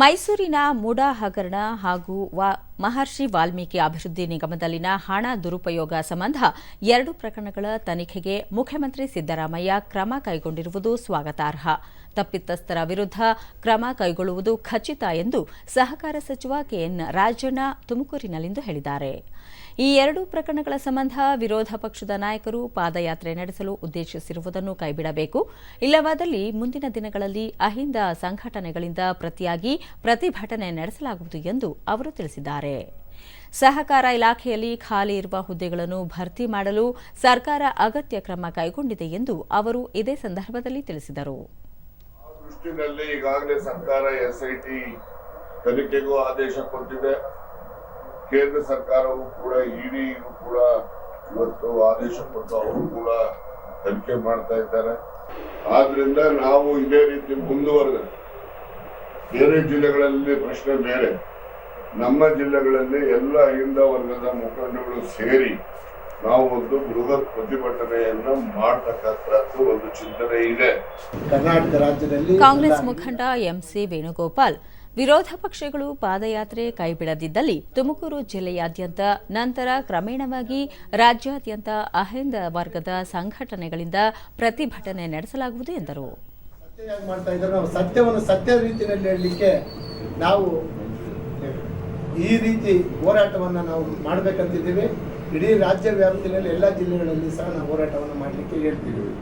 ಮೈಸೂರಿನ ಮೂಡ ಹಗರಣ ಹಾಗೂ ಮಹರ್ಷಿ ವಾಲ್ಮೀಕಿ ಅಭಿವೃದ್ಧಿ ನಿಗಮದಲ್ಲಿನ ಹಣ ದುರುಪಯೋಗ ಸಂಬಂಧ ಎರಡು ಪ್ರಕರಣಗಳ ತನಿಖೆಗೆ ಮುಖ್ಯಮಂತ್ರಿ ಸಿದ್ದರಾಮಯ್ಯ ಕ್ರಮ ಕೈಗೊಂಡಿರುವುದು ಸ್ವಾಗತಾರ್ಹ. ತಪ್ಪಿತಸ್ಥರ ವಿರುದ್ಧ ಕ್ರಮ ಕೈಗೊಳ್ಳುವುದು ಖಚಿತ ಎಂದು ಸಹಕಾರ ಸಚಿವ ಕೆಎನ್ ರಾಜಣ್ಣ ತುಮಕೂರಿನಲ್ಲಿಂದು ಹೇಳಿದ್ದಾರೆ. ಈ ಎರಡು ಪ್ರಕರಣಗಳ ಸಂಬಂಧ ವಿರೋಧ ಪಕ್ಷದ ನಾಯಕರು ಪಾದಯಾತ್ರೆ ನಡೆಸಲು ಉದ್ದೇಶಿಸಿರುವುದನ್ನು ಕೈಬಿಡಬೇಕು. ಇಲ್ಲವಾದಲ್ಲಿ ಮುಂದಿನ ದಿನಗಳಲ್ಲಿ ಅಹಿಂದ ಸಂಘಟನೆಗಳಿಂದ ಪ್ರತಿಯಾಗಿ ಪ್ರತಿಭಟನೆ ನಡೆಸಲಾಗುವುದು ಎಂದು ಅವರು ತಿಳಿಸಿದ್ದಾರೆ. ಸಹಕಾರ ಇಲಾಖೆಯಲ್ಲಿ ಖಾಲಿ ಇರುವ ಹುದ್ದೆಗಳನ್ನು ಭರ್ತಿ ಮಾಡಲು ಸರ್ಕಾರ ಅಗತ್ಯ ಕ್ರಮ ಕೈಗೊಂಡಿದೆ ಎಂದು ಅವರು ಇದೇ ಸಂದರ್ಭದಲ್ಲಿ ತಿಳಿಸಿದರು. ಆ ದೃಷ್ಟಿನಲ್ಲಿ ಈಗಾಗಲೇ ಸರ್ಕಾರ ಎಸ್ ಐ ಟಿ ತನಿಖೆಗೂ ಆದೇಶ ಕೊಟ್ಟಿದೆ. ಕೇಂದ್ರ ಸರ್ಕಾರವು ಕೂಡ ಇಡಿಗೂ ಕೂಡ ಇವತ್ತು ಆದೇಶ ಕೊಟ್ಟು ಅವರು ಕೂಡ ತನಿಖೆ ಮಾಡ್ತಾ ಇದ್ದಾರೆ. ಆದ್ರಿಂದ ನಾವು ಇದೇ ರೀತಿ ಮುಂದುವರೆದ, ಬೇರೆ ಜಿಲ್ಲೆಗಳಲ್ಲಿ ಪ್ರಶ್ನೆ ಬೇರೆ. ನಮ್ಮ ಜಿಲ್ಲೆಗಳಲ್ಲಿ ಎಲ್ಲ ಹಿಂದ ವರ್ಗದ ಮುಖಂಡಗಳು ಸೇರಿ ನಾವು ಒಂದು ಬೃಹತ್ ಪ್ರತಿಭಟನೆಯನ್ನ ಮಾಡತಕ್ಕಂಥ ಒಂದು ಚಿಂತನೆ ಇದೆ. ಕರ್ನಾಟಕ ರಾಜ್ಯದಲ್ಲಿ ಕಾಂಗ್ರೆಸ್ ಮುಖಂಡ ಎಂಸಿ ವೇಣುಗೋಪಾಲ್ ವಿರೋಧ ಪಕ್ಷಗಳು ಪಾದಯಾತ್ರೆ ಕೈಬಿಡದಿದ್ದಲ್ಲಿ ತುಮಕೂರು ಜಿಲ್ಲೆಯಾದ್ಯಂತ ನಂತರ ಕ್ರಮೇಣವಾಗಿ ರಾಜ್ಯಾದ್ಯಂತ ಅಹಿಂದ ವರ್ಗದ ಸಂಘಟನೆಗಳಿಂದ ಪ್ರತಿಭಟನೆ ನಡೆಸಲಾಗುವುದು ಎಂದರು. ಸತ್ಯವನ್ನು ಸತ್ಯ ರೀತಿಯಲ್ಲಿ ಹೇಳಲಿಕ್ಕೆ ನಾವು ಈ ರೀತಿ ಹೋರಾಟವನ್ನು ನಾವು ಮಾಡಬೇಕಂತಿದ್ದೀವಿ. ಇಡೀ ರಾಜ್ಯ ವ್ಯಾಪ್ತಿಯಲ್ಲಿ ಎಲ್ಲ ಜಿಲ್ಲೆಗಳಲ್ಲಿ ಸಹ ನಾವು ಹೋರಾಟವನ್ನು ಮಾಡಲಿಕ್ಕೆ ಹೇಳ್ತಿದ್ದೀವಿ.